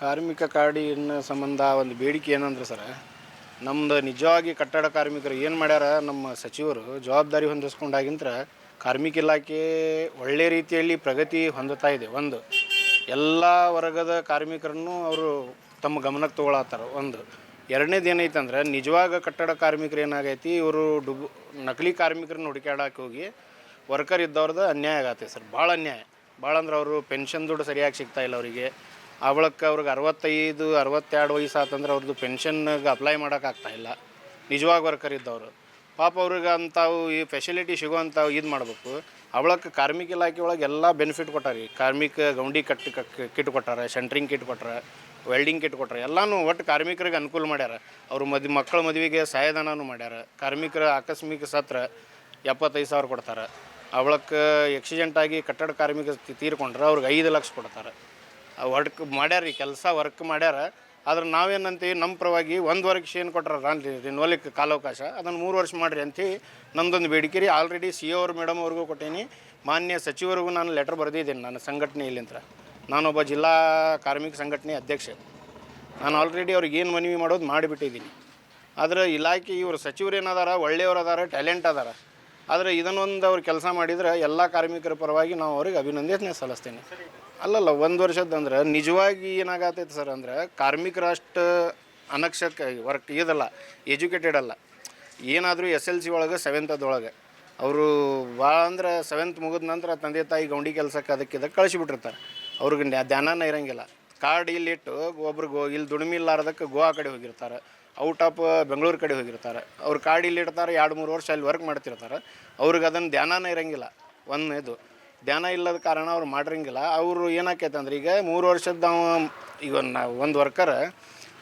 ಕಾರ್ಮಿಕ ಕಾಡಿನ ಸಂಬಂಧ ಒಂದು ಬೇಡಿಕೆ ಏನಂದ್ರೆ ಸರ್, ನಮ್ದು ನಿಜವಾಗಿ ಕಟ್ಟಡ ಕಾರ್ಮಿಕರು ಏನು ಮಾಡ್ಯಾರ, ನಮ್ಮ ಸಚಿವರು ಜವಾಬ್ದಾರಿ ಹೊಂದಿಸ್ಕೊಂಡಾಗಿಂತ್ರ ಕಾರ್ಮಿಕ ಇಲಾಖೆ ಒಳ್ಳೆ ರೀತಿಯಲ್ಲಿ ಪ್ರಗತಿ ಹೊಂದುತ್ತಾ ಇದೆ. ಒಂದು, ಎಲ್ಲ ವರ್ಗದ ಕಾರ್ಮಿಕರನ್ನು ಅವರು ತಮ್ಮ ಗಮನಕ್ಕೆ ತೊಗೊಳತ್ತಾರ. ಒಂದು, ಎರಡನೇದು ಏನೈತೆ ಅಂದ್ರೆ ನಿಜವಾಗ ಕಟ್ಟಡ ಕಾರ್ಮಿಕರು ಏನಾಗೈತಿ, ಇವರು ಡುಬು ನಕಲಿ ಕಾರ್ಮಿಕರನ್ನ ಹುಡುಕಾಡಕ್ಕೆ ಹೋಗಿ ವರ್ಕರ್ ಇದ್ದವ್ರದ್ದು ಅನ್ಯಾಯ ಆಗತ್ತೆ ಸರ್. ಭಾಳ ಅನ್ಯಾಯ. ಭಾಳ ಅಂದ್ರೆ ಅವರು ಪೆನ್ಷನ್ ದುಡ್ಡು ಸರಿಯಾಗಿ ಸಿಗ್ತಾ ಇಲ್ಲ ಅವರಿಗೆ. ಬಳಿಕ ಅವ್ರಿಗೆ ಅರವತ್ತೈದು, ಅರವತ್ತೆರಡು ವಯಸ್ಸು ಆತಂದ್ರೆ ಅವ್ರದ್ದು ಪೆನ್ಷನ್ಗೆ ಅಪ್ಲೈ ಮಾಡೋಕ್ಕಾಗ್ತಾ ಇಲ್ಲ. ನಿಜವಾಗಿ ವರ್ಕರ್ ಇದ್ದವರು. ಪಾಪ ಅವ್ರಿಗೆ ಅಂಥವು ಈ ಫೆಸಿಲಿಟಿ ಸಿಗೋವಂಥವು ಇದು ಮಾಡಬೇಕು. ಅವಳಕ್ಕೆ ಕಾರ್ಮಿಕ ಇಲಾಖೆ ಒಳಗೆ ಎಲ್ಲ ಬೆನಿಫಿಟ್ ಕೊಟ್ಟಾರೆ. ರೀ ಕಾರ್ಮಿಕ ಗೌಂಡಿ ಕಟ್ ಕಿಟ್ ಕೊಟ್ಟಾರ ಸೆಂಟ್ರಿಂಗ್ ಕಿಟ್ ಕೊಟ್ಟಾರ ವೆಲ್ಡಿಂಗ್ ಕಿಟ್ ಕೊಟ್ಟಾರೆ, ಎಲ್ಲನೂ ಒಟ್ಟು ಕಾರ್ಮಿಕರಿಗೆ ಅನುಕೂಲ ಮಾಡ್ಯಾರ. ಅವ್ರ ಮದ್, ಮಕ್ಕಳ ಮದುವೆಗೆ ಸಹಾಯಧನನೂ ಮಾಡ್ಯಾರ. ಕಾರ್ಮಿಕರ ಆಕಸ್ಮಿಕ ಸತ್ರ ಎಪ್ಪತ್ತೈದು ಸಾವಿರ ಕೊಡ್ತಾರೆ. ಅವಳಕ್ಕೆ ಎಕ್ಸಿಡೆಂಟಾಗಿ ಕಟ್ಟಡ ಕಾರ್ಮಿಕ ತೀರ್ಕೊಂಡ್ರೆ ಅವ್ರಿಗೆ ಐದು ಲಕ್ಷ ಕೊಡ್ತಾರೆ. ವರ್ಕ್ ಮಾಡ್ಯಾರ, ಈ ಕೆಲಸ ವರ್ಕ್ ಮಾಡ್ಯಾರ. ಆದ್ರೆ ನಾವೇನಂತೀವಿ ನಮ್ಮ ಪರವಾಗಿ ಒಂದು ವರ್ಷ ಏನು ಕೊಟ್ಟಾರ ರಿನ್ವಲಿಕ್ಕೆ ಕಾಲಾವಕಾಶ. ಅದನ್ನು ಮೂರು ವರ್ಷ ಮಾಡಿರಿ ಅಂತೀವಿ. ನಮ್ಮದೊಂದು ಬೇಡಿಕೆ ರೀ ಆಲ್ರೆಡಿ ಸಿ ಅವ್ರ ಮೇಡಮ್ ಅವ್ರಿಗೂ ಕೊಟ್ಟೀನಿ. ಮಾನ್ಯ ಸಚಿವರಿಗೂ ನಾನು ಲೆಟರ್ ಬರೆದಿದ್ದೀನಿ ನನ್ನ ಸಂಘಟನೆಯಲ್ಲಿಂತ ನಾನೊಬ್ಬ ಜಿಲ್ಲಾ ಕಾರ್ಮಿಕ ಸಂಘಟನೆ ಅಧ್ಯಕ್ಷ. ನಾನು ಆಲ್ರೆಡಿ ಅವ್ರಿಗೆ ಏನು ಮನವಿ ಮಾಡೋದು ಮಾಡಿಬಿಟ್ಟಿದ್ದೀನಿ. ಆದರೆ ಇಲಾಖೆ ಇವರು ಸಚಿವರು ಏನದಾರ ಒಳ್ಳೆಯವ್ರು ಅದಾರ ಟ್ಯಾಲೆಂಟ್ ಅದಾರ. ಆದರೆ ಇದನ್ನೊಂದು ಅವ್ರು ಕೆಲಸ ಮಾಡಿದರೆ ಎಲ್ಲ ಕಾರ್ಮಿಕರ ಪರವಾಗಿ ನಾವು ಅವ್ರಿಗೆ ಅಭಿನಂದನೆ ಸಲ್ಲಿಸ್ತೇನೆ. ಅಲ್ಲಲ್ಲ, ಒಂದು ವರ್ಷದ ಅಂದ್ರೆ ನಿಜವಾಗಿ ಏನಾಗತ್ತೈತೆ ಸರ್ ಅಂದ್ರೆ ಕಾರ್ಮಿಕರು ಅಷ್ಟು ಅನಕ್ಷಕ ವರ್ಕ್ ಇದಲ್ಲ ಎಜುಕೇಟೆಡ್ ಅಲ್ಲ. ಏನಾದರೂ ಎಸ್ ಎಲ್ ಸಿ ಒಳಗೆ ಸೆವೆಂತದೊಳಗೆ ಅವರು ಭಾಳ ಅಂದ್ರೆ ಸೆವೆಂತ್ ಮುಗಿದ ನಂತರ ತಂದೆ ತಾಯಿ ಗೌಂಡಿ ಕೆಲಸಕ್ಕೆ ಅದಕ್ಕೆ ಇದಕ್ಕೆ ಕಳಿಸಿಬಿಟ್ಟಿರ್ತಾರೆ. ಅವ್ರಿಗೆ ಧ್ಯಾನನೇ ಇರಂಗಿಲ್ಲ. ಕಾರ್ಡ್ ಇಲ್ಲಿಟ್ಟು ಒಬ್ರಿಗೆ ಇಲ್ಲಿ ದುಡಿಮೆ ಇಲ್ಲಾರ್ದಕ್ಕೆ ಗೋವಾ ಕಡೆ ಹೋಗಿರ್ತಾರೆ. ಔಟ್ ಆಫ್ ಬೆಂಗಳೂರು ಕಡೆ ಹೋಗಿರ್ತಾರೆ. ಅವ್ರು ಕಾರ್ಡ್ ಇಲ್ಲಿ ಇಡ್ತಾರೆ, ಎರಡು ಮೂರು ವರ್ಷ ಅಲ್ಲಿ ವರ್ಕ್ ಮಾಡ್ತಿರ್ತಾರೆ. ಅವ್ರಿಗೆ ಅದನ್ನು ಧ್ಯಾನನೇ ಇರಂಗಿಲ್ಲ. ಒಂದನೇದು. ಧ್ಯಾನ ಇಲ್ಲದ ಕಾರಣ ಅವ್ರು ಮಾಡಿರಂಗಿಲ್ಲ. ಅವರು ಏನಾಕೈತೆ ಅಂದ್ರೆ ಈಗ ಮೂರು ವರ್ಷದ ಈಗ ಒಂದು ವರ್ಕರ್,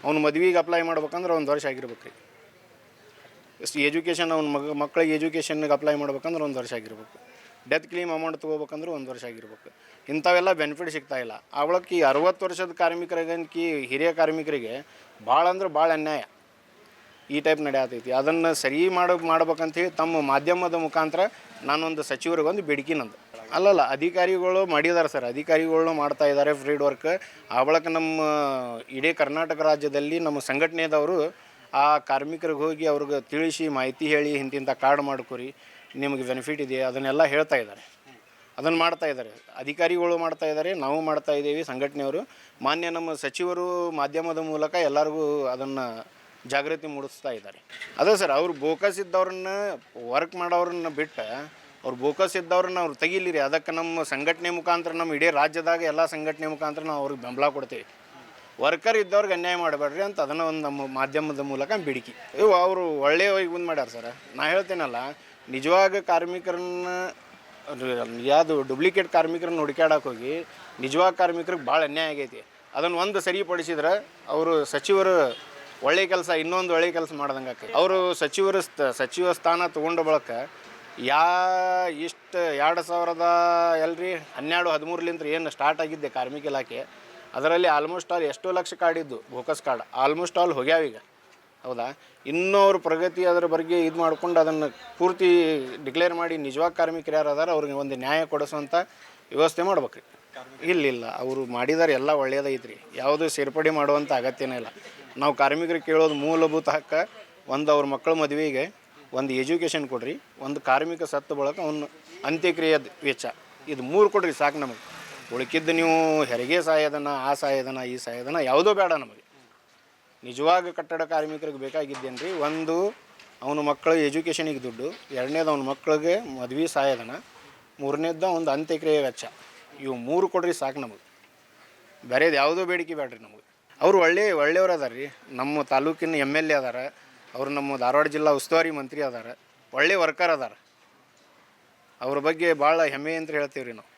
ಅವ್ನು ಮದ್ವೆಗೆ ಅಪ್ಲೈ ಮಾಡ್ಬೇಕಂದ್ರೆ ಒಂದು ವರ್ಷ ಆಗಿರ್ಬೇಕು. ರೀ ಎಜುಕೇಷನ್ ಅವ್ನ ಮಗ ಮಕ್ಕಳಿಗೆ ಎಜುಕೇಷನ್ಗೆ ಅಪ್ಲೈ ಮಾಡ್ಬೇಕಂದ್ರೆ ಒಂದು ವರ್ಷ ಆಗಿರ್ಬೇಕು. ಡೆತ್ ಕ್ಲೀಮ್ ಅಮೌಂಟ್ ತೊಗೋಬೇಕಂದ್ರೆ ಒಂದು ವರ್ಷ ಆಗಿರ್ಬೇಕು. ಇಂಥವೆಲ್ಲ ಬೆನಿಫಿಟ್ ಸಿಗ್ತಾ ಇಲ್ಲ. ಅವಳಕ್ಕೆ ಈ ಅರವತ್ತು ವರ್ಷದ ಕಾರ್ಮಿಕರಿಗನ್ಕಿ ಹಿರಿಯ ಕಾರ್ಮಿಕರಿಗೆ ಭಾಳ ಅಂದ್ರೆ ಭಾಳ ಅನ್ಯಾಯ. ಈ ಟೈಪ್ ನಡೆಯತೈತಿ. ಅದನ್ನು ಸರಿ ಮಾಡ, ಮಾಡ್ಬೇಕಂತೇಳಿ ತಮ್ಮ ಮಾಧ್ಯಮದ ಮುಖಾಂತರ ನಾನೊಂದು ಸಚಿವರಿಗೊಂದು ಬೇಡಿಕೆ ನಂದು. ಅಲ್ಲಲ್ಲ, ಅಧಿಕಾರಿಗಳು ಮಾಡಿದ್ದಾರೆ ಸರ್. ಅಧಿಕಾರಿಗಳು ಮಾಡ್ತಾ ಇದ್ದಾರೆ ಫ್ರೀಡ್ ವರ್ಕ್. ಆ ಬಳಿಕ ನಮ್ಮ ಇಡೀ ಕರ್ನಾಟಕ ರಾಜ್ಯದಲ್ಲಿ ನಮ್ಮ ಸಂಘಟನೆದವರು ಆ ಕಾರ್ಮಿಕರಿಗೆ ಹೋಗಿ ಅವ್ರಿಗೆ ತಿಳಿಸಿ, ಮಾಹಿತಿ ಹೇಳಿ ಇಂತಿಂಥ ಕಾರ್ಡ್ ಮಾಡ್ಕೊರಿ. ನಿಮಗೆ ಬೆನಿಫಿಟ್ ಇದೆ. ಅದನ್ನೆಲ್ಲ ಹೇಳ್ತಾ ಇದ್ದಾರೆ. ಅದನ್ನು ಮಾಡ್ತಾ ಇದ್ದಾರೆ. ಅಧಿಕಾರಿಗಳು ಮಾಡ್ತಾ ಇದ್ದಾರೆ. ನಾವು ಮಾಡ್ತಾ ಇದ್ದೀವಿ, ಸಂಘಟನೆಯವರು. ಮಾನ್ಯ ನಮ್ಮ ಸಚಿವರು ಮಾಧ್ಯಮದ ಮೂಲಕ ಎಲ್ಲರಿಗೂ ಅದನ್ನು ಜಾಗೃತಿ ಮೂಡಿಸ್ತಾ ಇದ್ದಾರೆ. ಅದೇ ಸರ್, ಅವ್ರು ಬೋಕಸ್ ಇದ್ದವ್ರನ್ನ ವರ್ಕ್ ಮಾಡೋರನ್ನ ಬಿಟ್ಟು ಅವ್ರು ಬೋಕಸ್ ಇದ್ದವ್ರನ್ನ ಅವ್ರು ತೆಗಿಲಿರಿ. ಅದಕ್ಕೆ ನಮ್ಮ ಸಂಘಟನೆ ಮುಖಾಂತರ ನಮ್ಮ ಇಡೀ ರಾಜ್ಯದಾಗ ಎಲ್ಲ ಸಂಘಟನೆ ಮುಖಾಂತರ ನಾವು ಅವ್ರಿಗೆ ಬೆಂಬಲ ಕೊಡ್ತೀವಿ. ವರ್ಕರ್ ಇದ್ದವ್ರಿಗೆ ಅನ್ಯಾಯ ಮಾಡಬೇಡ್ರಿ ಅಂತ ಅದನ್ನು ಒಂದು ನಮ್ಮ ಮಾಧ್ಯಮದ ಮೂಲಕ ಬಿಡಿಕೆ. ಇವು ಅವರು ಒಳ್ಳೆಯ ಇದು ಮಾಡ್ಯಾರ ಸರ್. ನಾ ಹೇಳ್ತೇನಲ್ಲ, ನಿಜವಾಗ ಕಾರ್ಮಿಕರನ್ನ ಯಾವುದು ಡೂಪ್ಲಿಕೇಟ್ ಕಾರ್ಮಿಕರನ್ನ ಹುಡುಕಾಡಕ್ಕೆ ಹೋಗಿ, ನಿಜವಾಗ ಕಾರ್ಮಿಕರಿಗೆ ಭಾಳ ಅನ್ಯಾಯ ಆಗೈತಿ. ಅದನ್ನು ಒಂದು ಸರಿಪಡಿಸಿದ್ರೆ ಅವರು ಸಚಿವರು ಒಳ್ಳೆ ಕೆಲಸ, ಇನ್ನೊಂದು ಒಳ್ಳೆ ಕೆಲಸ ಮಾಡ್ದಂಗೆ ಅವರು ಸಚಿವರು ಸಚಿವ ಸ್ಥಾನ ತೊಗೊಂಡ ಬಳಿಕ ಯಾ ಇಷ್ಟು ಎರಡು ಸಾವಿರದ ಎಲ್ರಿ ಹನ್ನೆರಡು ಹದಿಮೂರಲಿಂದ ಏನು ಸ್ಟಾರ್ಟ್ ಆಗಿದ್ದೆ ಕಾರ್ಮಿಕ ಇಲಾಖೆ. ಅದರಲ್ಲಿ ಆಲ್ಮೋಸ್ಟ್ ಆಲ್ ಎಷ್ಟೋ ಲಕ್ಷ ಕಾರ್ಡ್ ಇದ್ದು ಬೋಕಸ್ ಕಾರ್ಡ್ ಆಲ್ಮೋಸ್ಟ್ ಆಲ್ ಹೋಗ್ಯಾವೀಗ ಹೌದಾ? ಇನ್ನೂ ಅವ್ರ ಪ್ರಗತಿ ಅದರ ಬಗ್ಗೆ ಇದು ಮಾಡ್ಕೊಂಡು ಅದನ್ನು ಪೂರ್ತಿ ಡಿಕ್ಲೇರ್ ಮಾಡಿ ನಿಜವಾದ ಕಾರ್ಮಿಕರು ಯಾರು ಅದಾರ, ಅವ್ರಿಗೆ ಒಂದು ನ್ಯಾಯ ಕೊಡಿಸುವಂಥ ವ್ಯವಸ್ಥೆ ಮಾಡ್ಬೇಕ್ರಿ. ಇಲ್ಲ ಇಲ್ಲ, ಅವರು ಮಾಡಿದಾರೆ ಎಲ್ಲ ಒಳ್ಳೆಯದೈತ್ರಿ ಯಾವುದು ಸೇರ್ಪಡೆ ಮಾಡುವಂಥ ಅಗತ್ಯನೇ ಇಲ್ಲ. ನಾವು ಕಾರ್ಮಿಕರು ಕೇಳೋದು ಮೂಲಭೂತ ಹಕ್ಕ ಒಂದು ಅವ್ರ ಮಕ್ಕಳ ಮದುವೆಗೆ ಒಂದು ಎಜುಕೇಷನ್ ಕೊಡ್ರಿ, ಒಂದು ಕಾರ್ಮಿಕ ಸತ್ತು ಬಳಕ ಅವನು ಅಂತ್ಯಕ್ರಿಯೆ ವೆಚ್ಚ. ಇದು ಮೂರು ಕೊಡ್ರಿ ಸಾಕು ನಮಗೆ. ಉಳ್ಕಿದ್ದು ನೀವು ಹೆರಿಗೆ ಸಹಾಯಧನ ಆ ಸಹಾಯಧನ ಈ ಸಹಾಯಧನ ಯಾವುದೋ ಬೇಡ ನಮಗೆ. ನಿಜವಾಗ ಕಟ್ಟಡ ಕಾರ್ಮಿಕರಿಗೆ ಬೇಕಾಗಿದ್ದೇನು ರೀ ಒಂದು ಅವನ ಮಕ್ಕಳ ಎಜುಕೇಷನಿಗೆ ದುಡ್ಡು, ಎರಡನೇದು ಅವನ ಮಕ್ಕಳಿಗೆ ಮದುವೆ ಸಹಾಯಧನ ಮೂರನೇದ್ದು ಒಂದು ಅಂತ್ಯಕ್ರಿಯೆ ವೆಚ್ಚ. ಇವು ಮೂರು ಕೊಡ್ರಿ ಸಾಕು ನಮಗೆ. ಬೇರೆದು ಯಾವುದೋ ಬೇಡಿಕೆ ಬೇಡ್ರಿ ನಮಗೆ. ಅವರು ಒಳ್ಳೆ, ಒಳ್ಳೆಯವ್ರು ಅದಾರ ರೀ ನಮ್ಮ ತಾಲೂಕಿನ ಎಂ ಎಲ್ ಎ ಅದಾರ. ಅವರು ನಮ್ಮ ಧಾರವಾಡ ಜಿಲ್ಲಾ ಉಸ್ತುವಾರಿ ಮಂತ್ರಿ ಅದಾರ, ಒಳ್ಳೆ ವರ್ಕರ್ ಅದಾರ. ಅವ್ರ ಬಗ್ಗೆ ಭಾಳ ಹೆಮ್ಮೆ ಅಂತ ಹೇಳ್ತೀವಿ ರೀ ನಾವು.